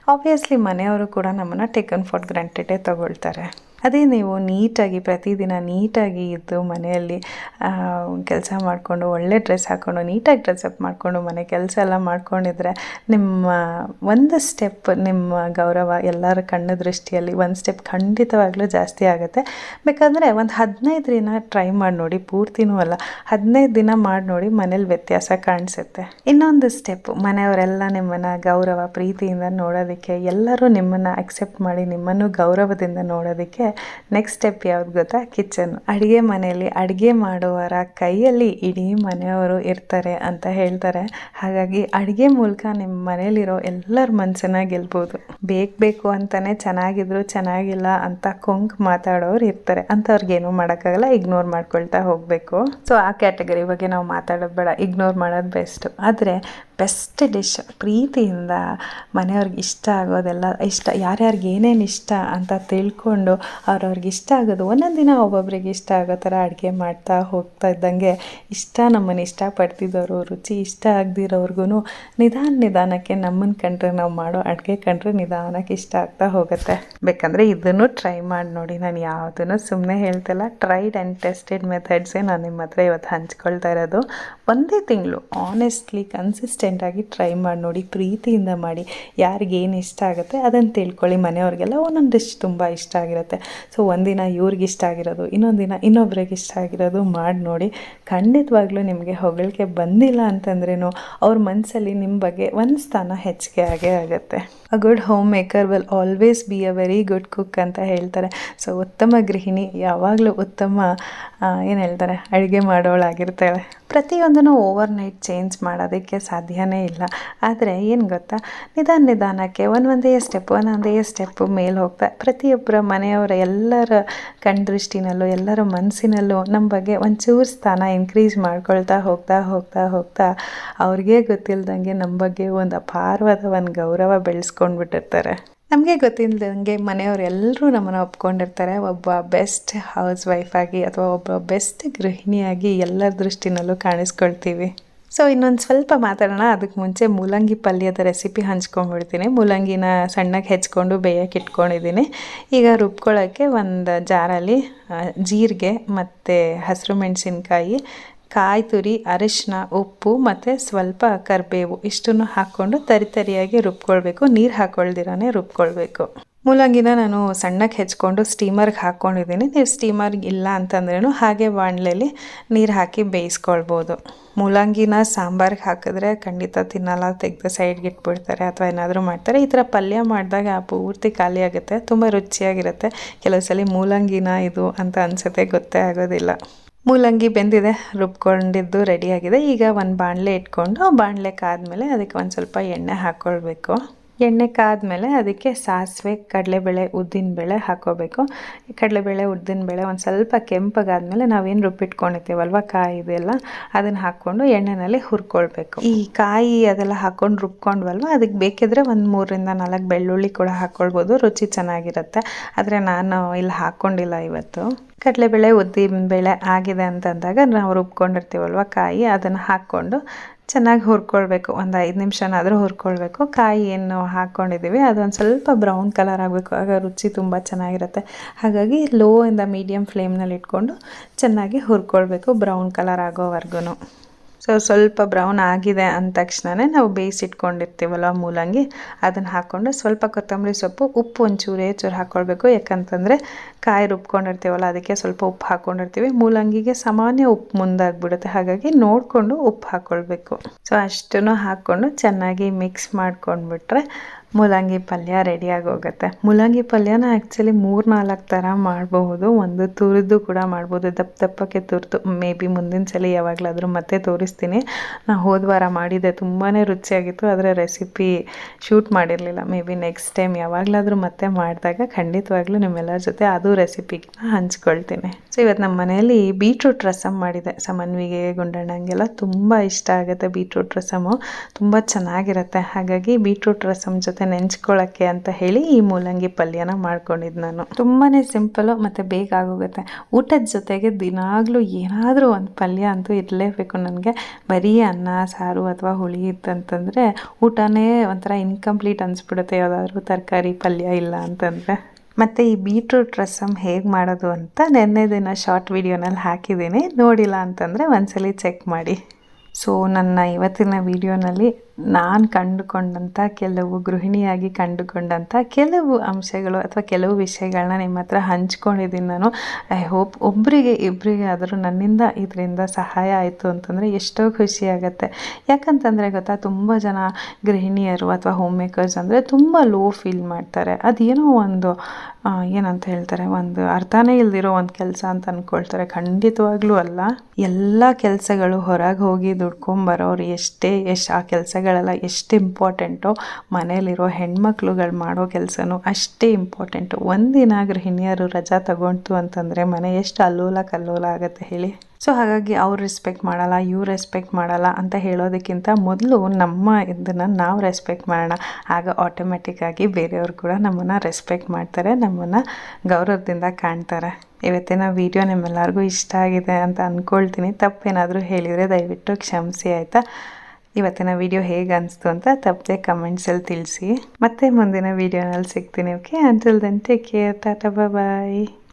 ಆಬ್ವಿಯಸ್ಲಿ ಮನೆಯವರು ಕೂಡ ನಮ್ಮನ್ನು ಟೇಕನ್ ಫಾರ್ ಗ್ರಾಂಟೆಡೇ ತಗೊಳ್ತಾರೆ. ಅದೇ ನೀವು ನೀಟಾಗಿ ಪ್ರತಿದಿನ ನೀಟಾಗಿ ಇದ್ದು ಮನೆಯಲ್ಲಿ ಕೆಲಸ ಮಾಡಿಕೊಂಡು, ಒಳ್ಳೆ ಡ್ರೆಸ್ ಹಾಕ್ಕೊಂಡು ನೀಟಾಗಿ ಡ್ರೆಸ್ಅಪ್ ಮಾಡಿಕೊಂಡು ಮನೆ ಕೆಲಸ ಎಲ್ಲ ಮಾಡ್ಕೊಂಡಿದ್ರೆ ನಿಮ್ಮ ಒಂದು ಸ್ಟೆಪ್ ನಿಮ್ಮ ಗೌರವ ಎಲ್ಲರ ಕಣ್ಣು ದೃಷ್ಟಿಯಲ್ಲಿ ಒಂದು ಸ್ಟೆಪ್ ಖಂಡಿತವಾಗ್ಲೂ ಜಾಸ್ತಿ ಆಗುತ್ತೆ. ಬೇಕಂದರೆ ಒಂದು ಹದಿನೈದು ದಿನ ಟ್ರೈ ಮಾಡಿ ನೋಡಿ, ಪೂರ್ತಿನೂ ಅಲ್ಲ, ಹದಿನೈದು ದಿನ ಮಾಡಿ ನೋಡಿ ಮನೇಲಿ ವ್ಯತ್ಯಾಸ ಕಾಣಿಸುತ್ತೆ. ಇನ್ನೊಂದು ಸ್ಟೆಪ್ ಮನೆಯವರೆಲ್ಲ ನಿಮ್ಮನ್ನು ಗೌರವ, ಪ್ರೀತಿಯಿಂದ ನೋಡೋದಕ್ಕೆ ಎಲ್ಲರೂ ನಿಮ್ಮನ್ನು ಅಕ್ಸೆಪ್ಟ್ ಮಾಡಿ ನಿಮ್ಮನ್ನು ಗೌರವದಿಂದ ನೋಡೋದಕ್ಕೆ ನೆಕ್ಸ್ಟ್ ಸ್ಟೆಪ್ ಯಾವ್ದು ಗೊತ್ತಾ? ಕಿಚನ್ ಅಡುಗೆ ಮನೆಯಲ್ಲಿ ಅಡುಗೆ ಮಾಡುವವರ ಕೈಯಲ್ಲಿ ಇಡೀ ಮನೆಯವರು ಇರ್ತಾರೆ ಅಂತ ಹೇಳ್ತಾರೆ. ಹಾಗಾಗಿ ಅಡುಗೆ ಮೂಲಕ ನಿಮ್ಮ ಮನೇಲಿರೋ ಎಲ್ಲರ ಮನಸ್ಸನ್ನ ಗೆಲ್ಬೋದು. ಬೇಕು ಬೇಕು ಅಂತಲೇ ಚೆನ್ನಾಗಿದ್ರು ಚೆನ್ನಾಗಿಲ್ಲ ಅಂತ ಕೊಂಕ್ ಮಾತಾಡೋರು ಇರ್ತಾರೆ. ಅಂಥವ್ರಿಗೇನು ಮಾಡೋಕ್ಕಾಗಲ್ಲ ಇಗ್ನೋರ್ ಮಾಡ್ಕೊಳ್ತಾ ಹೋಗಬೇಕು. ಸೊ ಆ ಕ್ಯಾಟಗರಿ ಬಗ್ಗೆ ನಾವು ಮಾತಾಡೋದು ಬೇಡ ಇಗ್ನೋರ್ ಮಾಡೋದು ಬೆಸ್ಟು ಆದರೆ ಬೆಸ್ಟ್ ಡಿಶ್ ಪ್ರೀತಿಯಿಂದ ಮನೆಯವ್ರಿಗೆ ಇಷ್ಟ ಆಗೋದೆಲ್ಲ, ಇಷ್ಟ, ಯಾರ್ಯಾರಿಗೆ ಏನೇನು ಇಷ್ಟ ಅಂತ ತಿಳ್ಕೊಂಡು ಅವ್ರವ್ರಿಗೆ ಇಷ್ಟ ಆಗೋದು, ಒಂದೊಂದು ದಿನ ಒಬ್ಬೊಬ್ರಿಗೆ ಇಷ್ಟ ಆಗೋ ಥರ ಅಡುಗೆ ಮಾಡ್ತಾ ಹೋಗ್ತಾ ಇದ್ದಂಗೆ ಇಷ್ಟ, ನಮ್ಮನ್ನು ಇಷ್ಟಪಡ್ತಿದ್ದವರು ರುಚಿ ಇಷ್ಟ ಆಗದಿರೋರ್ಗು ನಿಧಾನ ನಿಧಾನಕ್ಕೆ ನಮ್ಮನ್ನು ಕಂಡ್ರೆ ನಾವು ಮಾಡೋ ಅಡುಗೆ ಕಂಡ್ರೆ ನಿಧಾನಕ್ಕೆ ಇಷ್ಟ ಆಗ್ತಾ ಹೋಗುತ್ತೆ. ಬೇಕಂದರೆ ಇದನ್ನು ಟ್ರೈ ಮಾಡಿ ನೋಡಿ, ನಾನು ಯಾವುದನ್ನು ಸುಮ್ಮನೆ ಹೇಳ್ತಿಲ್ಲ ಟ್ರೈಡ್ ಆ್ಯಂಡ್ ಟೆಸ್ಟೆಡ್ ಮೆಥಡ್ಸೇ ನಾನು ನಿಮ್ಮ ಹತ್ರ ಇವತ್ತು ಹಂಚ್ಕೊಳ್ತಾ ಇರೋದು. ಒಂದೇ ತಿಂಗಳು ಆನೆಸ್ಟ್ಲಿ ಕನ್ಸಿಸ್ಟೆಂಟಾಗಿ ಟ್ರೈ ಮಾಡಿ ನೋಡಿ, ಪ್ರೀತಿಯಿಂದ ಮಾಡಿ ಯಾರಿಗೇನು ಇಷ್ಟ ಆಗುತ್ತೆ ಅದನ್ನು ತಿಳ್ಕೊಳ್ಳಿ. ಮನೆಯವ್ರಿಗೆಲ್ಲ ಒಂದೊಂದು ಡಿಶ್ ತುಂಬ ಇಷ್ಟ ಆಗಿರುತ್ತೆ. ಸೊ ಒಂದಿನ ಇವ್ರಿಗೆ ಇಷ್ಟ ಆಗಿರೋದು, ಇನ್ನೊಂದು ದಿನ ಇನ್ನೊಬ್ರಿಗೆ ಇಷ್ಟ ಆಗಿರೋದು ಮಾಡಿ ನೋಡಿ. ಖಂಡಿತವಾಗ್ಲೂ ನಿಮಗೆ ಹೊಗಳಿಕೆ ಬಂದಿಲ್ಲ ಅಂತಂದ್ರೂ ಅವ್ರ ಮನಸ್ಸಲ್ಲಿ ನಿಮ್ಮ ಬಗ್ಗೆ ಒಂದು ಸ್ಥಾನ ಹೆಚ್ಚಿಗೆ ಆಗೇ ಆಗುತ್ತೆ. A good homemaker will always be a very good cook ಅಂತ ಹೇಳ್ತಾರೆ. ಸೊ ಉತ್ತಮ ಗೃಹಿಣಿ ಯಾವಾಗಲೂ ಉತ್ತಮ ಏನು ಹೇಳ್ತಾರೆ, ಅಡುಗೆ ಮಾಡೋಳಾಗಿರ್ತಾಳೆ. ಪ್ರತಿಯೊಂದನ್ನು ಓವರ್ ನೈಟ್ ಚೇಂಜ್ ಮಾಡೋದಕ್ಕೆ ಸಾಧ್ಯವೇ ಇಲ್ಲ. ಆದರೆ ಏನು ಗೊತ್ತಾ? ನಿಧಾನ ನಿಧಾನಕ್ಕೆ ಒಂದೊಂದೇ ಸ್ಟೆಪ್ ಒಂದೊಂದೇ ಸ್ಟೆಪ್ ಮೇಲೆ ಹೋಗ್ತಾ ಪ್ರತಿಯೊಬ್ಬರ ಮನೆಯವರ ಎಲ್ಲರ ಕಣ್ದೃಷ್ಟಿನಲ್ಲೂ ಎಲ್ಲರ ಮನಸ್ಸಿನಲ್ಲೂ ನಮ್ಮ ಬಗ್ಗೆ ಒಂಚೂರು ಸ್ಥಾನ ಇನ್ಕ್ರೀಸ್ ಮಾಡ್ಕೊಳ್ತಾ ಹೋಗ್ತಾ ಹೋಗ್ತಾ ಹೋಗ್ತಾ ಅವ್ರಿಗೆ ಗೊತ್ತಿಲ್ದಂಗೆ ನಮ್ಮ ಬಗ್ಗೆ ಒಂದು ಅಪಾರವಾದ ಒಂದು ಗೌರವ ಬೆಳೆಸ್ಕೊಂಡ್ಬಿಟ್ಟಿರ್ತಾರೆ ನಮಗೆ ಗೊತ್ತಿಲ್ಲದಂಗೆ ಮನೆಯವ್ರು ಎಲ್ಲರೂ ನಮ್ಮನ್ನು ಒಪ್ಕೊಂಡಿರ್ತಾರೆ. ಒಬ್ಬ ಬೆಸ್ಟ್ ಹೌಸ್ ವೈಫಾಗಿ ಅಥವಾ ಒಬ್ಬ ಬೆಸ್ಟ್ ಗೃಹಿಣಿಯಾಗಿ ಎಲ್ಲರ ದೃಷ್ಟಿನಲ್ಲೂ ಕಾಣಿಸ್ಕೊಳ್ತೀವಿ. ಸೊ ಇನ್ನೊಂದು ಸ್ವಲ್ಪ ಮಾತಾಡೋಣ. ಅದಕ್ಕೆ ಮುಂಚೆ ಮೂಲಂಗಿ ಪಲ್ಯದ ರೆಸಿಪಿ ಹಂಚ್ಕೊಂಡ್ಬಿಡ್ತೀನಿ. ಮೂಲಂಗಿನ ಸಣ್ಣಗೆ ಹೆಚ್ಕೊಂಡು ಬೇಯಕ್ಕೆ ಇಟ್ಕೊಂಡಿದ್ದೀನಿ. ಈಗ ರುಬ್ಕೊಳ್ಳೋಕ್ಕೆ ಒಂದು ಜಾರಲ್ಲಿ ಜೀರಿಗೆ ಮತ್ತು ಹಸಿರು ಮೆಣಸಿನ್ಕಾಯಿ ಕಾಯಿ ತುರಿ ಅರಿಶಿನ ಉಪ್ಪು ಮತ್ತು ಸ್ವಲ್ಪ ಕರಿಬೇವು ಇಷ್ಟನ್ನು ಹಾಕ್ಕೊಂಡು ತರಿ ತರಿಯಾಗಿ ರುಬ್ಕೊಳ್ಬೇಕು. ನೀರು ಹಾಕ್ಕೊಳ್ದಿರಾನೆ ರುಬ್ಕೊಳ್ಬೇಕು. ಮೂಲಂಗಿನ ನಾನು ಸಣ್ಣಕ್ಕೆ ಹೆಚ್ಕೊಂಡು ಸ್ಟೀಮರ್ಗೆ ಹಾಕ್ಕೊಂಡಿದ್ದೀನಿ ನೀವು ಸ್ಟೀಮರ್ಗೆ ಇಲ್ಲ ಅಂತಂದ್ರೂ ಹಾಗೆ ಬಾಣಲೆಯಲ್ಲಿ ನೀರು ಹಾಕಿ ಬೇಯಿಸ್ಕೊಳ್ಬೋದು. ಮೂಲಂಗಿನ ಸಾಂಬಾರ್ಗೆ ಹಾಕಿದ್ರೆ ಖಂಡಿತ ತಿನ್ನಲ್ಲ, ತೆಗೆದು ಸೈಡ್ಗೆ ಇಟ್ಬಿಡ್ತಾರೆ ಅಥವಾ ಏನಾದರೂ ಮಾಡ್ತಾರೆ. ಈ ಥರ ಪಲ್ಯ ಮಾಡಿದಾಗ ಪೂರ್ತಿ ಖಾಲಿ ಆಗುತ್ತೆ, ತುಂಬ ರುಚಿಯಾಗಿರುತ್ತೆ. ಕೆಲವು ಸಲ ಮೂಲಂಗಿನ ಇದು ಅಂತ ಅನಿಸುತ್ತೆ, ಗೊತ್ತೇ ಆಗೋದಿಲ್ಲ. ಮೂಲಂಗಿ ಬೆಂದಿದೆ, ರುಬ್ಕೊಂಡಿದ್ದು ರೆಡಿಯಾಗಿದೆ. ಈಗ ಒಂದು ಬಾಣಲೆ ಇಟ್ಕೊಂಡು ಬಾಣಲೆ ಕಾದ್ಮೇಲೆ ಅದಕ್ಕೆ ಒಂದು ಸ್ವಲ್ಪ ಎಣ್ಣೆ ಹಾಕ್ಕೊಳ್ಬೇಕು ಎಣ್ಣೆ ಕಾದ್ಮೇಲೆ ಅದಕ್ಕೆ ಸಾಸಿವೆ, ಕಡಲೆಬೇಳೆ ಉದ್ದಿನಬೇಳೆ ಹಾಕೋಬೇಕು ಕಡಲೆಬೇಳೆ ಉದ್ದಿನಬೇಳೆ ಒಂದು ಸ್ವಲ್ಪ ಕೆಂಪಗಾದ್ಮೇಲೆ ನಾವೇನು ರುಬ್ಬಿಟ್ಕೊಂಡಿರ್ತೀವಲ್ವ ಕಾಯಿ ಇದೆಲ್ಲ, ಅದನ್ನು ಹಾಕ್ಕೊಂಡು ಎಣ್ಣೆನಲ್ಲಿ ಹುರ್ಕೊಳ್ಬೇಕು. ಈ ಕಾಯಿ ಅದೆಲ್ಲ ಹಾಕ್ಕೊಂಡು ರುಬ್ಕೊಂಡ್ವಲ್ವ ಅದಕ್ಕೆ ಬೇಕಿದ್ರೆ ಒಂದು ಮೂರರಿಂದ ನಾಲ್ಕು ಬೆಳ್ಳುಳ್ಳಿ ಕೂಡ ಹಾಕ್ಕೊಳ್ಬೋದು, ರುಚಿ ಚೆನ್ನಾಗಿರುತ್ತೆ. ಆದರೆ ನಾನು ಇಲ್ಲಿ ಹಾಕ್ಕೊಂಡಿಲ್ಲ ಇವತ್ತು. ಕಡಲೆಬೇಳೆ ಉದ್ದಿನಬೇಳೆ ಆಗಿದೆ ಅಂತಂದಾಗ ನಾವು ರುಬ್ಕೊಂಡಿರ್ತೀವಲ್ವ ಕಾಯಿ, ಅದನ್ನು ಹಾಕ್ಕೊಂಡು ಚೆನ್ನಾಗಿ ಹುರ್ಕೊಳ್ಬೇಕು. ಒಂದು ಐದು ನಿಮಿಷನಾದರೂ ಹುರ್ಕೊಳ್ಬೇಕು. ಕಾಯಿ ಏನು ಹಾಕ್ಕೊಂಡಿದ್ದೀವಿ ಅದೊಂದು ಸ್ವಲ್ಪ ಬ್ರೌನ್ ಕಲರ್ ಆಗಬೇಕು. ಆಗ ರುಚಿ ತುಂಬ ಚೆನ್ನಾಗಿರುತ್ತೆ. ಹಾಗಾಗಿ ಲೋ ಇಂದ ಮೀಡಿಯಮ್ ಫ್ಲೇಮ್ನಲ್ಲಿ ಇಟ್ಕೊಂಡು ಚೆನ್ನಾಗಿ ಹುರ್ಕೊಳ್ಬೇಕು ಬ್ರೌನ್ ಕಲರ್ ಆಗೋವರೆಗೂ ಸೊ ಸ್ವಲ್ಪ ಬ್ರೌನ್ ಆಗಿದೆ ಅಂದ ತಕ್ಷಣವೇ ನಾವು ಬೇಯಿಸಿಟ್ಕೊಂಡಿರ್ತೀವಲ್ಲ ಮೂಲಂಗಿ, ಅದನ್ನು ಹಾಕ್ಕೊಂಡು ಸ್ವಲ್ಪ ಕೊತ್ತಂಬರಿ ಸೊಪ್ಪು, ಉಪ್ಪು ಒಂಚೂರು ಚೂರು ಹಾಕ್ಕೊಳ್ಬೇಕು ಯಾಕಂತಂದರೆ ಕಾಯಿ ರುಬ್ಕೊಂಡಿರ್ತೀವಲ್ಲ, ಅದಕ್ಕೆ ಸ್ವಲ್ಪ ಉಪ್ಪು ಹಾಕ್ಕೊಂಡಿರ್ತೀವಿ ಮೂಲಂಗಿಗೆ ಸಾಮಾನ್ಯ ಉಪ್ಪು ಮುಂದಾಗ್ಬಿಡುತ್ತೆ. ಹಾಗಾಗಿ ನೋಡಿಕೊಂಡು ಉಪ್ಪು ಹಾಕ್ಕೊಳ್ಬೇಕು ಸೊ ಅಷ್ಟನ್ನು ಹಾಕ್ಕೊಂಡು ಚೆನ್ನಾಗಿ ಮಿಕ್ಸ್ ಮಾಡ್ಕೊಂಡ್ಬಿಟ್ರೆ ಮೂಲಂಗಿ ಪಲ್ಯ ರೆಡಿಯಾಗಿ ಹೋಗುತ್ತೆ ಮೂಲಂಗಿ ಪಲ್ಯನ ಆ್ಯಕ್ಚುಲಿ ಮೂರು ನಾಲ್ಕು ಥರ ಮಾಡಬಹುದು. ಒಂದು ತುರಿದು ಕೂಡ ಮಾಡ್ಬೋದು ದಪ್ಪ ದಪ್ಪಕ್ಕೆ ತುರಿದು ಮೇ ಬಿ ಮುಂದಿನ ಸಲ ಯಾವಾಗಲಾದರೂ ಮತ್ತೆ ತೋರಿಸ್ತೀನಿ. ನಾನು ಹೋದ ವಾರ ಮಾಡಿದ್ದೆ ತುಂಬಾ ರುಚಿಯಾಗಿತ್ತು. ಆದರೆ ರೆಸಿಪಿ ಶೂಟ್ ಮಾಡಿರಲಿಲ್ಲ. ಮೇ ಬಿ ನೆಕ್ಸ್ಟ್ ಟೈಮ್ ಯಾವಾಗಲಾದರೂ ಮತ್ತೆ ಮಾಡಿದಾಗ ಖಂಡಿತವಾಗ್ಲೂ ನಿಮ್ಮೆಲ್ಲರ ಜೊತೆ ಅದು ರೆಸಿಪಿನ ಹಂಚ್ಕೊಳ್ತೀನಿ. ಸೊ ಇವತ್ತು ನಮ್ಮ ಮನೆಯಲ್ಲಿ ಬೀಟ್ರೂಟ್ ರಸಮ್ ಮಾಡಿದೆ. ಸಮನ್ವಿಗೆ, ಗುಂಡಣ್ಣಂಗೆಲ್ಲ ತುಂಬ ಇಷ್ಟ ಆಗುತ್ತೆ ಬೀಟ್ರೂಟ್ ರಸಮು. ತುಂಬ ಚೆನ್ನಾಗಿರುತ್ತೆ. ಹಾಗಾಗಿ ಬೀಟ್ರೂಟ್ ರಸಮ್ ಜೊತೆ ನೆಂಚ್ಕೊಳ್ಳೋಕ್ಕೆ ಅಂತ ಹೇಳಿ ಈ ಮೂಲಂಗಿ ಪಲ್ಯನ ಮಾಡ್ಕೊಂಡಿದ್ದು ನಾನು. ತುಂಬಾ ಸಿಂಪಲ್ಲು ಮತ್ತು ಬೇಗ ಆಗೋಗುತ್ತೆ. ಊಟದ ಜೊತೆಗೆ ದಿನಾಗಲೂ ಏನಾದರೂ ಒಂದು ಪಲ್ಯ ಅಂತೂ ಇರಲೇಬೇಕು ನನಗೆ. ಬರೀ ಅನ್ನ, ಸಾರು ಅಥವಾ ಹುಳಿ ಇತ್ತಂತಂದರೆ ಊಟನೇ ಒಂಥರ ಇನ್ಕಂಪ್ಲೀಟ್ ಅನಿಸ್ಬಿಡುತ್ತೆ. ಯಾವುದಾದ್ರೂ ತರಕಾರಿ, ಪಲ್ಯ ಇಲ್ಲ ಅಂತಂದರೆ. ಮತ್ತು ಈ ಬೀಟ್ರೂಟ್ ರಸಮ್ ಹೇಗೆ ಮಾಡೋದು ಅಂತ ನೆನ್ನೆ ದಿನ ಶಾರ್ಟ್ ವಿಡಿಯೋನಲ್ಲಿ ಹಾಕಿದ್ದೀನಿ. ನೋಡಿಲ್ಲ ಅಂತಂದರೆ ಒಂದ್ಸಲಿ ಚೆಕ್ ಮಾಡಿ. ಸೊ ನನ್ನ ಇವತ್ತಿನ ವಿಡಿಯೋನಲ್ಲಿ ನಾನು ಕಂಡುಕೊಂಡಂಥ ಕೆಲವು, ಗೃಹಿಣಿಯಾಗಿ ಕಂಡುಕೊಂಡಂಥ ಕೆಲವು ಅಂಶಗಳು ಅಥವಾ ಕೆಲವು ವಿಷಯಗಳನ್ನ ನಿಮ್ಮ ಹತ್ರ ಹಂಚ್ಕೊಂಡಿದ್ದೀನಿ ನಾನು. ಐ ಹೋಪ್ ಒಬ್ಬರಿಗೆ ಇಬ್ಬರಿಗೆ ಆದರೂ ನನ್ನಿಂದ ಇದರಿಂದ ಸಹಾಯ ಆಯಿತು ಅಂತಂದರೆ ಎಷ್ಟೋ ಖುಷಿ ಆಗುತ್ತೆ. ಯಾಕಂತಂದರೆ ಗೊತ್ತಾ, ತುಂಬ ಜನ ಗೃಹಿಣಿಯರು ಅಥವಾ ಹೋಮ್ ಮೇಕರ್ಸ್ ಅಂದರೆ ತುಂಬ ಲೋ ಫೀಲ್ ಮಾಡ್ತಾರೆ. ಅದೇನೋ ಒಂದು ಏನಂತ ಹೇಳ್ತಾರೆ, ಒಂದು ಅರ್ಥನೇ ಇಲ್ದಿರೋ ಒಂದು ಕೆಲಸ ಅಂತ ಅಂದ್ಕೊಳ್ತಾರೆ ಖಂಡಿತವಾಗ್ಲೂ ಅಲ್ಲ. ಎಲ್ಲ ಕೆಲಸಗಳು ಹೊರಗೆ ಹೋಗಿ ದುಡ್ಕೊಂಬರೋರು ಎಷ್ಟೇ ಎಷ್ಟು ಆ ಕೆಲಸಗಳೆಲ್ಲ ಎಷ್ಟು ಇಂಪಾರ್ಟೆಂಟೋ ಮನೇಲಿರೋ ಹೆಣ್ಮಕ್ಳುಗಳು ಮಾಡೋ ಕೆಲಸನೂ ಅಷ್ಟೇ ಇಂಪಾರ್ಟೆಂಟು. ಒಂದಿನ ಗೃಹಿಣಿಯರು ರಜಾ ತಗೊಳ್ತು ಅಂತಂದರೆ ಮನೆ ಎಷ್ಟು ಅಲ್ಲೋಲ ಕಲ್ಲೋಲ ಆಗುತ್ತೆ ಹೇಳಿ. ಸೊ ಹಾಗಾಗಿ ಅವ್ರು ರೆಸ್ಪೆಕ್ಟ್ ಮಾಡಲ್ಲ, ಇವ್ರು ರೆಸ್ಪೆಕ್ಟ್ ಮಾಡಲ್ಲ ಅಂತ ಹೇಳೋದಕ್ಕಿಂತ ಮೊದಲು ನಮ್ಮ ಇದನ್ನು ನಾವು ರೆಸ್ಪೆಕ್ಟ್ ಮಾಡೋಣ. ಆಗ ಆಟೋಮೆಟಿಕ್ಕಾಗಿ ಬೇರೆಯವರು ಕೂಡ ನಮ್ಮನ್ನು ರೆಸ್ಪೆಕ್ಟ್ ಮಾಡ್ತಾರೆ, ನಮ್ಮನ್ನು ಗೌರವದಿಂದ ಕಾಣ್ತಾರೆ. ಇವತ್ತಿನ ವಿಡಿಯೋ ನಿಮ್ಮೆಲ್ಲರಿಗೂ ಇಷ್ಟ ಆಗಿದೆ ಅಂತ ಅಂದ್ಕೊಳ್ತೀನಿ ತಪ್ಪೇನಾದರೂ ಹೇಳಿದರೆ ದಯವಿಟ್ಟು ಕ್ಷಮಿಸಿ, ಆಯಿತಾ? ಇವತ್ತಿನ ವಿಡಿಯೋ ಹೇಗೆ ಅನಿಸ್ತು ಅಂತ ತಪ್ಪದೆ ಕಮೆಂಟ್ಸಲ್ಲಿ ತಿಳಿಸಿ. ಮತ್ತೆ ಮುಂದಿನ ವಿಡಿಯೋನಲ್ಲಿ ಸಿಗ್ತೀನಿ okay until then take care tata bye